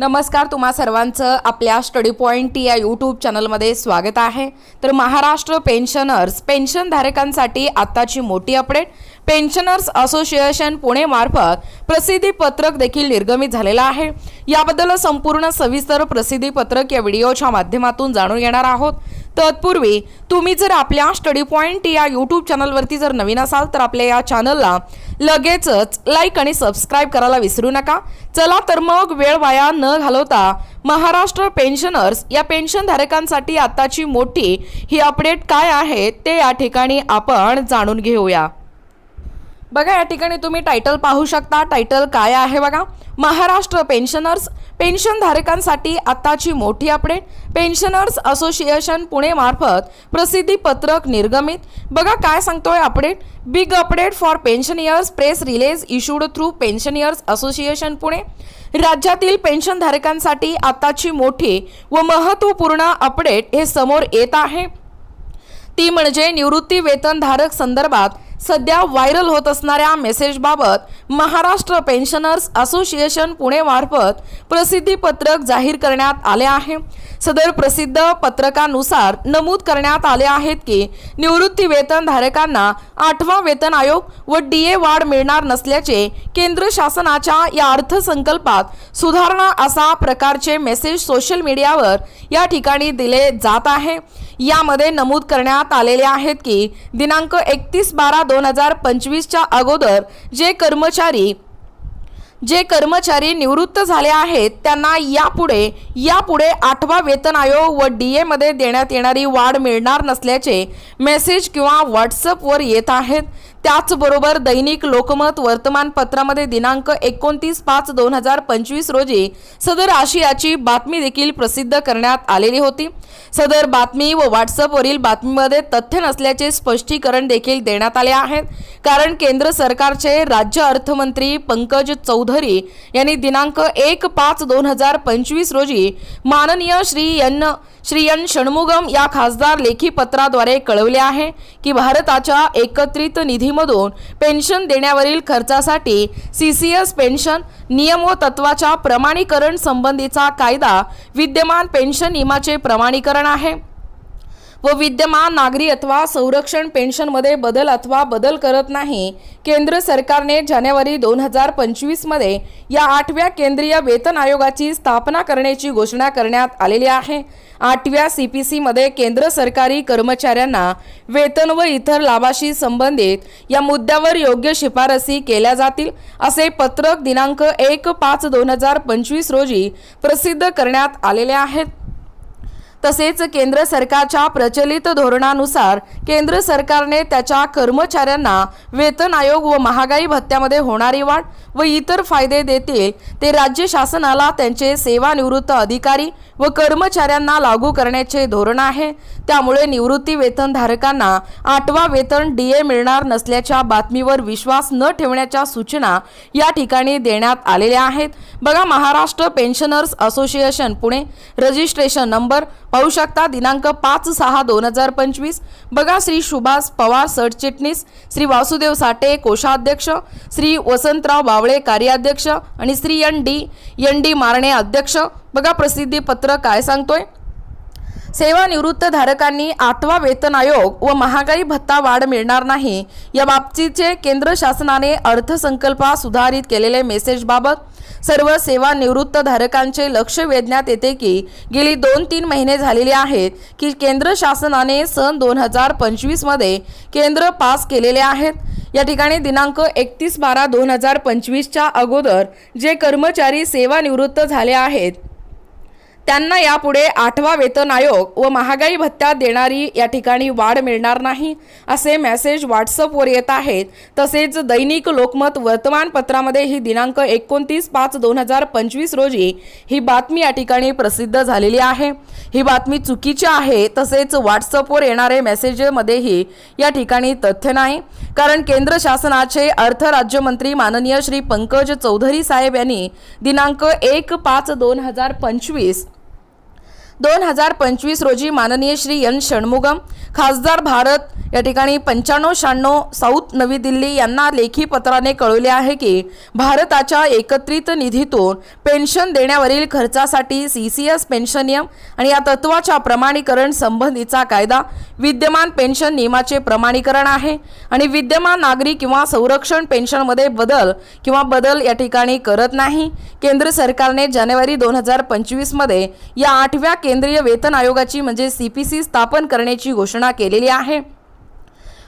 नमस्कार तुम्हा सर्वांचं आपल्या स्टडी पॉईंट या यूट्यूब चॅनलमध्ये स्वागत आहे. तर महाराष्ट्र पेन्शनर्स पेन्शनधारकांसाठी आत्ताची मोठी अपडेट. पेन्शनर्स असोसिएशन पुणेमार्फत प्रसिद्धीपत्रक प्रसिद्धी पत्रक देखील निर्गमित झालेलं आहे. याबद्दल संपूर्ण सविस्तर प्रसिद्धी पत्रक या व्हिडिओच्या माध्यमातून जाणून घेणार आहोत. तत्पूर्वी तुम्ही जर आपल्या स्टडी पॉईंट या यूट्यूब चॅनलवरती जर नवीन असाल तर आपल्या या चॅनलला लगेचच लाईक आणि सबस्क्राईब करायला विसरू नका. चला तर मग वेळ वाया न घालवता महाराष्ट्र पेन्शनर्स या पेन्शनधारकांसाठी आताची मोठी ही अपडेट काय आहे ते या ठिकाणी आपण जाणून घेऊया. बघा या ठिकाणी तुम्ही टायटल पाहू शकता. टायटल काय आहे बघा? महाराष्ट्र पेन्शनर्स पेन्शनधारकांसाठी आत्ताची मोठी अपडेट पेन्शनर्स असोसिएशन पुणे मार्फत प्रसिद्धी पत्रक निर्गमित. बघा काय सांगतोय update big update for pensioners press release issued through pensioners association Pune. राज्यातील पेन्शनधारकांसाठी आत्ताची मोठी व महत्त्वपूर्ण अपडेट हे समोर येत आहे. ती म्हणजे निवृत्ती वेतनधारक संदर्भात सध्या व्हायरल होत असणाऱ्या मेसेजबाबत महाराष्ट्र पेन्शनर्स असोसिएशन पुणे मार्फत प्रसिद्धी पत्रक जाहीर करण्यात आले आहे. सदर प्रसिद्ध पत्रकानुसार नमूद करण्यात आले आहेत की निवृत्ती वेतनधारकांना आठवा वेतन आयोग व डी ए वाढ मिळणार नसल्याचे केंद्र शासनाच्या या अर्थसंकल्पात सुधारणा असा प्रकारचे मेसेज सोशल मीडियावर या ठिकाणी दिले जात आहे. यामध्ये नमूद करण्यात आलेले आहेत की दिनांक एकतीस बारा दोन हजार पंचवीसच्या अगोदर जे कर्मचारी जे कर्मचारी निवृत्त झाले आहेत त्यांना यापुढे यापुढे आठवा वेतन आयोग व डी एमध्ये देण्यात येणारी वाढ मिळणार नसल्याचे मेसेज किंवा व्हॉट्सअपवर येत आहेत. त्याचबरोबर दैनिक लोकमत वर्तमानपत्रामध्ये दिनांक एकोणतीस पाच दोन हजार पंचवीस रोजी सदर आशियाची बातमी देखील प्रसिद्ध करण्यात आलेली होती. सदर बातमी व व्हॉट्सअपवरील बातमीमध्ये तथ्य नसल्याचे स्पष्टीकरण देखील देण्यात आले आहेत कारण केंद्र सरकारचे राज्य अर्थमंत्री पंकज चौधरी यांनी दिनांक एक पाच दोन हजार पंचवीस रोजी माननीय श्री एन श्री एन षण्मुगम या खासदार लेखी पत्राद्वारे कळवले आहे की भारताच्या एकत्रित निधीमधून पेन्शन देण्यावरील खर्चासाठी सी सी एस पेन्शन नियम व तत्वाच्या प्रमाणीकरण संबंधीचा कायदा विद्यमान पेन्शन नियमाचे प्रमाणीकरण आहे. व विद्यमान नागरी अथवा संरक्षण पेन्शनमध्ये बदल अथवा बदल करत नाही. केंद्र सरकारने जानेवारी दोन हजार पंचवीसमध्ये या आठव्या केंद्रीय वेतन आयोगाची स्थापना करण्याची घोषणा करण्यात आलेली आहे. आठव्या सी पी सीमध्ये केंद्र सरकारी कर्मचाऱ्यांना वेतन व इतर लाभाशी संबंधित या मुद्द्यावर योग्य शिफारसी केल्या जातील असे पत्रक दिनांक एक पाच दोन हजार पंचवीस रोजी प्रसिद्ध करण्यात आलेले आहेत. तसेच केंद्र सरकारच्या प्रचलित धोरणानुसार केंद्र सरकारने त्याच्या कर्मचाऱ्यांना वेतन आयोग व महागाई भत्त्यामध्ये होणारी वाढ व इतर फायदे देतील ते राज्य शासनाला त्यांचे सेवानिवृत्त अधिकारी व कर्मचाऱ्यांना लागू करण्याचे धोरण आहे. त्यामुळे निवृत्ती वेतनधारकांना आठवा वेतन डी ए मिळणार नसल्याच्या बातमीवर विश्वास न ठेवण्याच्या सूचना या ठिकाणी देण्यात आलेल्या आहेत. बघा Maharashtra pensioners association Pune. Registration number पाहू शकता दिनांक पाच सहा दोन हजार पंचवीस. बघा श्री सुभाष पवार सरचिटणीस श्री वासुदेव साठे कोषाध्यक्ष श्री वसंतराव बावळे कार्याध्यक्ष आणि Shri N D N D Marne अध्यक्ष. बघा प्रसिद्धी पत्र काय सांगतोय? सेवानिवृत्त धारकांनी आठवा वेतन आयोग व महागाई भत्ता वाढ मिळणार नाही. या बाबतीचे केंद्र शासनाने अर्थसंकल्पात सुधारित केलेले मेसेजबाबत सर्व सेवानिवृत्त धारकांचे लक्ष वेधण्यात येते की गेली दोन तीन महिने झालेले आहेत की केंद्र शासनाने सन दोन हजार पंचवीसमध्ये केंद्र पास केलेले आहेत. या ठिकाणी दिनांक एकतीस बारा दोन हजार पंचवीसच्या अगोदर जे कर्मचारी सेवानिवृत्त झाले आहेत त्यांना यापुढे आठवा वेतन आयोग व महागाई भत्त्यात देणारी या ठिकाणी वाढ मिळणार नाही असे मेसेज व्हॉट्सअपवर येत आहेत. तसेच दैनिक लोकमत वर्तमानपत्रामध्ये ही दिनांक एकोणतीस पाच दोन हजार पंचवीस रोजी ही बातमी या ठिकाणी प्रसिद्ध झालेली आहे. ही बातमी चुकीची आहे तसेच व्हॉट्सअपवर येणारे मेसेजमध्येही या ठिकाणी तथ्य नाही. कारण केंद्र शासनाचे अर्थ राज्यमंत्री माननीय श्री पंकज चौधरी साहेब यांनी दिनांक एक पाच दोन हजार पंचवीस दोन हजार पंचवीस रोजी माननीय श्री एन षण्मुगम खासदार भारत या ठिकाणी पंच्याण्णव शहाण्णव साऊथ नवी दिल्ली यांना लेखी पत्राने कळवले आहे की भारताच्या एकत्रित निधीतून पेन्शन देण्यावरील खर्चासाठी सी सी एस पेन्शन नियम आणि या तत्वाच्या प्रमाणीकरण संबंधीचा कायदा विद्यमान पेन्शन नियमाचे प्रमाणीकरण आहे आणि विद्यमान नागरिक किंवा संरक्षण पेन्शनमध्ये बदल किंवा बदल या ठिकाणी करत नाही. केंद्र सरकारने जानेवारी दोन हजार पंचवीसमध्ये या आठव्या केंद्रीय वेतन आयोगाची म्हणजे सी पी सी स्थापन करण्याची घोषणा केलेली आहे.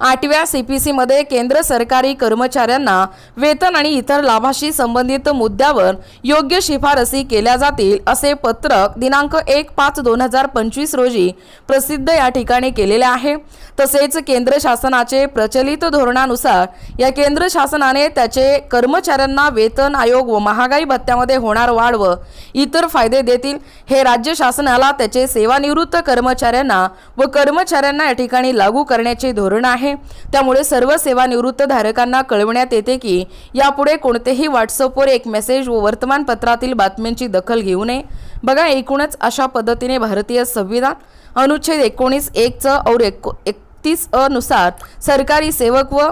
आठव्या सी पी सीमध्ये केंद्र सरकारी कर्मचाऱ्यांना वेतन आणि इतर लाभाशी संबंधित मुद्द्यावर योग्य शिफारसी केल्या जातील असे पत्रक दिनांक एक पाच दोन हजार पंचवीस रोजी प्रसिद्ध या ठिकाणी केलेले आहे. तसेच केंद्र शासनाचे प्रचलित धोरणानुसार या केंद्र शासनाने त्याचे कर्मचाऱ्यांना वेतन आयोग व महागाई भत्त्यामध्ये होणार वाढ व इतर फायदे देतील. हे राज्य शासनाला त्याचे सेवानिवृत्त कर्मचाऱ्यांना व कर्मचाऱ्यांना या ठिकाणी लागू करण्याचे धोरण आहे. त्यामुळे सर्व सेवानिवृत्त धारकांना कळवण्यात येते की यापुढे कोणतेही व्हॉट्सअपवर एक मेसेज व वर्तमानपत्रातील बातम्यांची दखल घेऊ नये. बघा एकूणच अशा पद्धतीने भारतीय संविधान अनुच्छेद एकोणीस एकचं और एको एकतीस अनुसार नुसार सरकारी सेवक व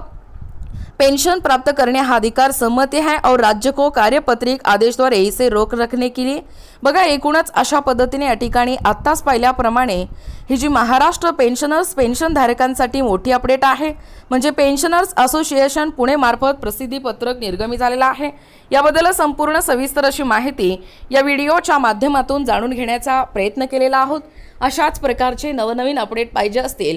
पेंशन प्राप्त करने हा अधिकार सम्मति है और राज्य को कार्यपत्रिक आदेशद्वारे इसे रोख रखने के लिए। बघा एकूणच अशा पद्धतीने या ठिकाणी आत्ताच पाहिल्याप्रमाणे ही जी महाराष्ट्र पेन्शनर्स पेन्शनधारकांसाठी मोठी अपडेट आहे. म्हणजे पेन्शनर्स असोसिएशन पुणे मार्फत प्रसिद्धी पत्रक निर्गमी झालेलं आहे. याबद्दल संपूर्ण सविस्तर अशी माहिती या व्हिडिओच्या माध्यमातून जाणून घेण्याचा प्रयत्न केलेला आहोत. अशाच प्रकारचे नवनवीन अपडेट पाहिजे असतील